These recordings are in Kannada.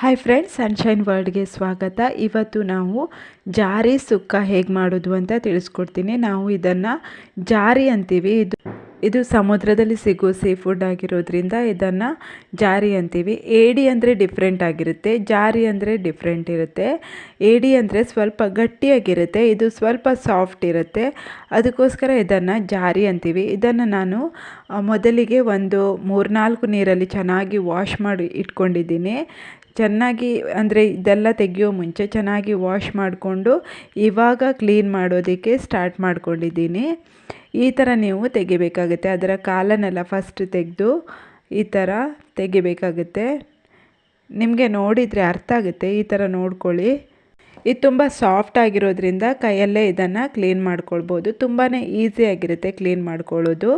ಹಾಯ್ ಫ್ರೆಂಡ್ಸ್ ಸನ್ಶೈನ್ ವರ್ಲ್ಡ್ಗೆ ಸ್ವಾಗತ. ಇವತ್ತು ನಾವು ಜಾರಿ ಸುಕ್ಕ ಹೇಗೆ ಮಾಡೋದು ಅಂತ ತಿಳಿಸ್ಕೊಡ್ತೀನಿ. ನಾವು ಇದನ್ನು ಜಾರಿ ಅಂತೀವಿ. ಇದು ಇದು ಸಮುದ್ರದಲ್ಲಿ ಸಿಗೋ ಸೀ ಫುಡ್ ಆಗಿರೋದ್ರಿಂದ ಇದನ್ನು ಜಾರಿ ಅಂತೀವಿ. ಏಡಿ ಅಂದರೆ ಡಿಫ್ರೆಂಟ್ ಆಗಿರುತ್ತೆ. ಜಾರಿ ಅಂದರೆ ಡಿಫ್ರೆಂಟ್ ಇರುತ್ತೆ. ಏಡಿ ಅಂದರೆ ಸ್ವಲ್ಪ ಗಟ್ಟಿಯಾಗಿರುತ್ತೆ. ಇದು ಸ್ವಲ್ಪ ಸಾಫ್ಟ್ ಇರುತ್ತೆ. ಅದಕ್ಕೋಸ್ಕರ ಇದನ್ನು ಜಾರಿ ಅಂತೀವಿ. ಇದನ್ನು ನಾನು ಮೊದಲಿಗೆ ಒಂದು ಮೂರ್ನಾಲ್ಕು ನೀರಲ್ಲಿ ಚೆನ್ನಾಗಿ ವಾಶ್ ಮಾಡಿ ಇಟ್ಕೊಂಡಿದ್ದೀನಿ. ಚೆನ್ನಾಗಿ, ಅಂದರೆ ಇದೆಲ್ಲ ತೆಗೆಯೋ ಮುಂಚೆ ಚೆನ್ನಾಗಿ ವಾಶ್ ಮಾಡಿಕೊಂಡು ಇವಾಗ ಕ್ಲೀನ್ ಮಾಡೋದಕ್ಕೆ ಸ್ಟಾರ್ಟ್ ಮಾಡ್ಕೊಂಡಿದ್ದೀನಿ. ಈ ಥರ ನೀವು ತೆಗಿಬೇಕಾಗುತ್ತೆ. ಅದರ ಕಾಲನ್ನೆಲ್ಲ ಫಸ್ಟ್ ತೆಗೆದು ಈ ಥರ ತೆಗಿಬೇಕಾಗುತ್ತೆ. ನಿಮಗೆ ನೋಡಿದರೆ ಅರ್ಥ ಆಗುತ್ತೆ, ಈ ಥರ ನೋಡ್ಕೊಳ್ಳಿ. ಇದು ತುಂಬ ಸಾಫ್ಟ್ ಆಗಿರೋದ್ರಿಂದ ಕೈಯಲ್ಲೇ ಇದನ್ನು ಕ್ಲೀನ್ ಮಾಡ್ಕೊಳ್ಬೋದು. ತುಂಬಾ ಈಸಿಯಾಗಿರುತ್ತೆ ಕ್ಲೀನ್ ಮಾಡ್ಕೊಳ್ಳೋದು.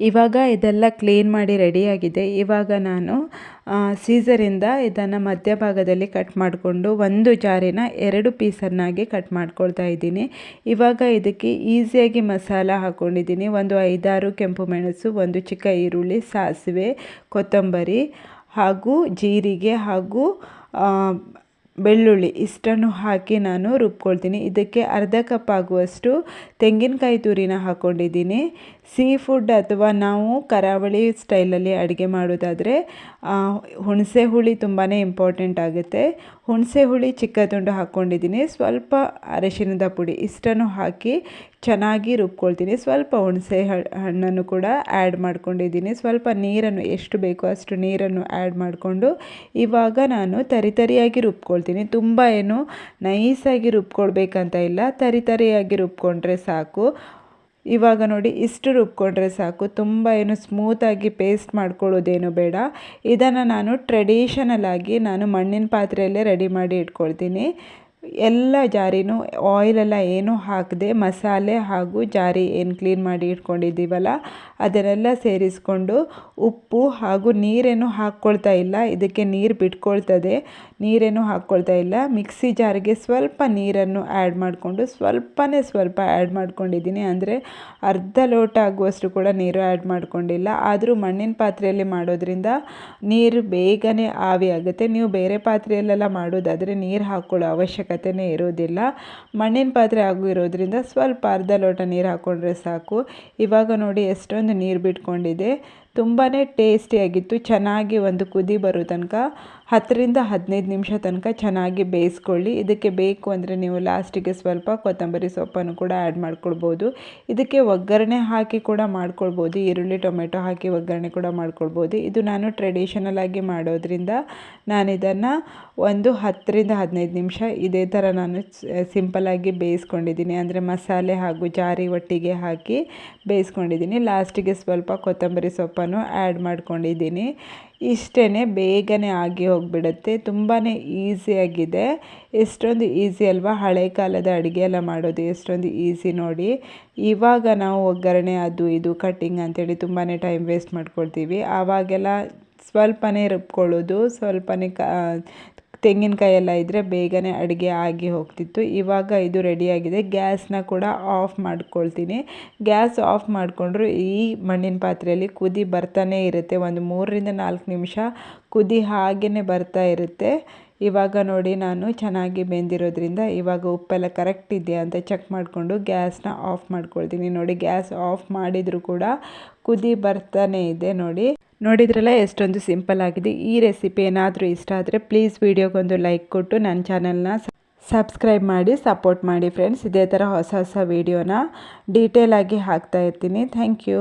ಇವಾಗ ಇದೆಲ್ಲ ಕ್ಲೀನ್ ಮಾಡಿ ರೆಡಿಯಾಗಿದೆ ಇವಾಗ ನಾನು ಸೀಸರಿಂದ ಇದನ್ನು ಮಧ್ಯಭಾಗದಲ್ಲಿ ಕಟ್ ಮಾಡಿಕೊಂಡು ಒಂದು ಜಾರಿನ ಎರಡು ಪೀಸನ್ನಾಗಿ ಕಟ್ ಮಾಡ್ಕೊಳ್ತಾ ಇದ್ದೀನಿ. ಇವಾಗ ಇದಕ್ಕೆ ಈಸಿಯಾಗಿ ಮಸಾಲ ಹಾಕ್ಕೊಂಡಿದ್ದೀನಿ ಒಂದು ಐದಾರು ಕೆಂಪು ಮೆಣಸು, ಒಂದು ಚಿಕ್ಕ ಈರುಳ್ಳಿ, ಸಾಸಿವೆ, ಕೊತ್ತಂಬರಿ ಹಾಗೂ ಜೀರಿಗೆ ಹಾಗೂ ಬೆಳ್ಳುಳ್ಳಿ ಇಷ್ಟನ್ನು ಹಾಕಿ ನಾನು ರುಬ್ಕೊಳ್ತೀನಿ. ಇದಕ್ಕೆ ಅರ್ಧ ಕಪ್ ಆಗುವಷ್ಟು ತೆಂಗಿನಕಾಯಿ ತುರಿನ ಹಾಕ್ಕೊಂಡಿದ್ದೀನಿ ಸೀ ಫುಡ್ ಅಥವಾ ನಾವು ಕರಾವಳಿ ಸ್ಟೈಲಲ್ಲಿ ಅಡುಗೆ ಮಾಡೋದಾದರೆ ಹುಣಸೆ ಹುಳಿ ತುಂಬಾ ಇಂಪಾರ್ಟೆಂಟ್ ಆಗುತ್ತೆ. ಹುಣಸೆ ಹುಳಿ ಚಿಕ್ಕ ತುಂಡು ಹಾಕ್ಕೊಂಡಿದ್ದೀನಿ ಸ್ವಲ್ಪ ಅರಿಶಿಣದ ಪುಡಿ ಇಷ್ಟನ್ನು ಹಾಕಿ ಚೆನ್ನಾಗಿ ರುಬ್ಕೊಳ್ತೀನಿ. ಸ್ವಲ್ಪ ಹುಣಸೆ ಹಣ್ಣನ್ನು ಕೂಡ ಆ್ಯಡ್ ಮಾಡ್ಕೊಂಡಿದ್ದೀನಿ. ಸ್ವಲ್ಪ ನೀರನ್ನು, ಎಷ್ಟು ಬೇಕೋ ಅಷ್ಟು ನೀರನ್ನು ಆ್ಯಡ್ ಮಾಡಿಕೊಂಡು ಇವಾಗ ನಾನು ತರಿತರಿಯಾಗಿ ರುಬ್ಕೊಳ್ತೀನಿ. ತುಂಬ ಏನು ನೈಸಾಗಿ ರುಬ್ಕೊಳ್ಬೇಕಂತ ಇಲ್ಲ. ತರಿತರಿಯಾಗಿ ರುಬ್ಕೊಂಡ್ರೆ ಸಾಕು. ಇವಾಗ ನೋಡಿ ಇಷ್ಟು ರುಬ್ಕೊಂಡ್ರೆ ಸಾಕು. ತುಂಬ ಏನು ಸ್ಮೂತಾಗಿ ಪೇಸ್ಟ್ ಮಾಡ್ಕೊಳ್ಳೋದೇನು ಬೇಡ. ಇದನ್ನು ನಾನು ಟ್ರೆಡಿಷನಲ್ ಆಗಿ ನಾನು ಮಣ್ಣಿನ ಪಾತ್ರೆಯಲ್ಲೇ ರೆಡಿ ಮಾಡಿ ಇಟ್ಕೊಳ್ತೀನಿ. ಎಲ್ಲ ಜಾರಿನೂ ಆಯಿಲೆಲ್ಲ ಏನೂ ಹಾಕದೆ ಮಸಾಲೆ ಹಾಗೂ ಜಾರಿ ಏನು ಕ್ಲೀನ್ ಮಾಡಿ ಇಟ್ಕೊಂಡಿದ್ದೀವಲ್ಲ, ಅದನ್ನೆಲ್ಲ ಸೇರಿಸ್ಕೊಂಡು ಉಪ್ಪು ಹಾಗೂ ನೀರೇನು ಹಾಕ್ಕೊಳ್ತಾ ಇಲ್ಲ. ಇದಕ್ಕೆ ನೀರು ಬಿಟ್ಕೊಳ್ತದೆ. ನೀರೇನು ಹಾಕ್ಕೊಳ್ತಾ ಇಲ್ಲ. ಮಿಕ್ಸಿ ಜಾರಿಗೆ ಸ್ವಲ್ಪ ನೀರನ್ನು ಆ್ಯಡ್ ಮಾಡಿಕೊಂಡು ಸ್ವಲ್ಪನೇ ಸ್ವಲ್ಪ ಆ್ಯಡ್ ಮಾಡ್ಕೊಂಡಿದ್ದೀನಿ. ಅಂದರೆ ಅರ್ಧ ಲೋಟ ಆಗುವಷ್ಟು ಕೂಡ ನೀರು ಆ್ಯಡ್ ಮಾಡ್ಕೊಂಡಿಲ್ಲ. ಆದರೂ ಮಣ್ಣಿನ ಪಾತ್ರೆಯಲ್ಲಿ ಮಾಡೋದ್ರಿಂದ ನೀರು ಬೇಗನೆ ಆವಿ ಆಗುತ್ತೆ ನೀವು ಬೇರೆ ಪಾತ್ರೆಯಲ್ಲೆಲ್ಲ ಮಾಡೋದಾದರೆ ನೀರು ಹಾಕ್ಕೊಳ್ಳೋ ಅವಶ್ಯಕತೆ ಅವಶ್ಯಕತೆನೇ ಇರೋದಿಲ್ಲ. ಮಣ್ಣಿನ ಪಾತ್ರೆ ಹಾಗೂ ಇರೋದ್ರಿಂದ ಸ್ವಲ್ಪ ಅರ್ಧ ಲೋಟ ನೀರು ಹಾಕ್ಕೊಂಡ್ರೆ ಸಾಕು. ಇವಾಗ ನೋಡಿ ಎಷ್ಟೊಂದು ನೀರು ಬಿಟ್ಕೊಂಡಿದೆ. ತುಂಬಾ ಟೇಸ್ಟಿಯಾಗಿತ್ತು. ಚೆನ್ನಾಗಿ ಒಂದು ಕುದಿ ಬರೋ ತನಕ. ಹತ್ತರಿಂದ ಹದಿನೈದು ನಿಮಿಷ ತನಕ ಚೆನ್ನಾಗಿ ಬೇಯಿಸ್ಕೊಳ್ಳಿ. ಇದಕ್ಕೆ ಬೇಕು ಅಂದರೆ ನೀವು ಲಾಸ್ಟಿಗೆ ಸ್ವಲ್ಪ ಕೊತ್ತಂಬರಿ ಸೊಪ್ಪನ್ನು ಕೂಡ ಆ್ಯಡ್ ಮಾಡ್ಕೊಳ್ಬೋದು. ಇದಕ್ಕೆ ಒಗ್ಗರಣೆ ಹಾಕಿ ಕೂಡ ಮಾಡ್ಕೊಳ್ಬೋದು. ಈರುಳ್ಳಿ, ಟೊಮೆಟೊ ಹಾಕಿ ಒಗ್ಗರಣೆ ಕೂಡ ಮಾಡ್ಕೊಳ್ಬೋದು. ಇದು ನಾನು ಟ್ರೆಡಿಷನಲ್ ಆಗಿ ಮಾಡೋದ್ರಿಂದ ನಾನು ಇದನ್ನು ಒಂದು ಹತ್ತರಿಂದ ಹದಿನೈದು ನಿಮಿಷ ಇದೇ ಥರ ನಾನು ಸಿಂಪಲಾಗಿ ಬೇಯಿಸ್ಕೊಂಡಿದ್ದೀನಿ. ಅಂದರೆ ಮಸಾಲೆ ಹಾಗೂ ಜಾರಿ ಒಟ್ಟಿಗೆ ಹಾಕಿ ಬೇಯಿಸ್ಕೊಂಡಿದ್ದೀನಿ. ಲಾಸ್ಟಿಗೆ ಸ್ವಲ್ಪ ಕೊತ್ತಂಬರಿ ಸೊಪ್ಪನ್ನು ಆ್ಯಡ್ ಮಾಡ್ಕೊಂಡಿದ್ದೀನಿ. ಇಷ್ಟೇ ಬೇಗನೆ ಆಗಿ ಹೋಗಿಬಿಡುತ್ತೆ. ತುಂಬಾ ಈಸಿಯಾಗಿದೆ ಎಷ್ಟೊಂದು ಈಸಿ ಅಲ್ವಾ? ಹಳೆ ಕಾಲದ ಅಡುಗೆ ಎಲ್ಲ ಮಾಡೋದು ಎಷ್ಟೊಂದು ಈಸಿ ನೋಡಿ. ಇವಾಗ ನಾವು ಒಗ್ಗರಣೆ, ಅದು ಇದು ಕಟ್ಟಿಂಗ್ ಅಂತೇಳಿ ತುಂಬಾ ಟೈಮ್ ವೇಸ್ಟ್ ಮಾಡ್ಕೊಳ್ತೀವಿ. ಆವಾಗೆಲ್ಲ ಸ್ವಲ್ಪನೇ ರುಬ್ಕೊಳ್ಳೋದು, ಸ್ವಲ್ಪನೇ ಕ ತೆಂಗಿನಕಾಯಿ ಎಲ್ಲ ಇದ್ದರೆ ಬೇಗನೆ ಅಡುಗೆ ಆಗಿ ಹೋಗ್ತಿತ್ತು. ಇವಾಗ ಇದು ರೆಡಿಯಾಗಿದೆ. ಗ್ಯಾಸ್ನ ಕೂಡ ಆಫ್ ಮಾಡ್ಕೊಳ್ತೀನಿ. ಗ್ಯಾಸ್ ಆಫ್ ಮಾಡಿಕೊಂಡ್ರು ಈ ಮಣ್ಣಿನ ಪಾತ್ರೆಯಲ್ಲಿ ಕುದಿ ಬರ್ತಾನೆ ಇರುತ್ತೆ. ಒಂದು ಮೂರರಿಂದ ನಾಲ್ಕು ನಿಮಿಷ ಕುದಿ ಹಾಗೇ ಬರ್ತಾ ಇರುತ್ತೆ. ಇವಾಗ ನೋಡಿ ನಾನು ಚೆನ್ನಾಗಿ ಬೆಂದಿರೋದ್ರಿಂದ ಇವಾಗ ಉಪ್ಪೆಲ್ಲ ಕರೆಕ್ಟ್ ಇದೆಯಾ ಅಂತ ಚೆಕ್ ಮಾಡಿಕೊಂಡು ಗ್ಯಾಸ್ನ ಆಫ್ ಮಾಡ್ಕೊಳ್ತೀನಿ. ನೋಡಿ ಗ್ಯಾಸ್ ಆಫ್ ಮಾಡಿದರೂ ಕೂಡ ಕುದಿ ಬರ್ತಾನೆ ಇದೆ ನೋಡಿ. ನೋಡಿದ್ರಲ್ಲ, ಎಷ್ಟೊಂದು ಸಿಂಪಲ್ ಆಗಿದೆ. ಈ ರೆಸಿಪಿ ಏನಾದರೂ ಇಷ್ಟ ಆದರೆ ಪ್ಲೀಸ್ ವಿಡಿಯೋಗೊಂದು ಲೈಕ್ ಕೊಟ್ಟು ನನ್ನ ಚಾನಲ್ನ ಸಬ್ಸ್ಕ್ರೈಬ್ ಮಾಡಿ ಸಪೋರ್ಟ್ ಮಾಡಿ ಫ್ರೆಂಡ್ಸ್ ಇದೇ ಥರ ಹೊಸ ಹೊಸ ವೀಡಿಯೋನ ಡೀಟೇಲಾಗಿ ಹಾಕ್ತಾ ಇರ್ತೀನಿ. Thank you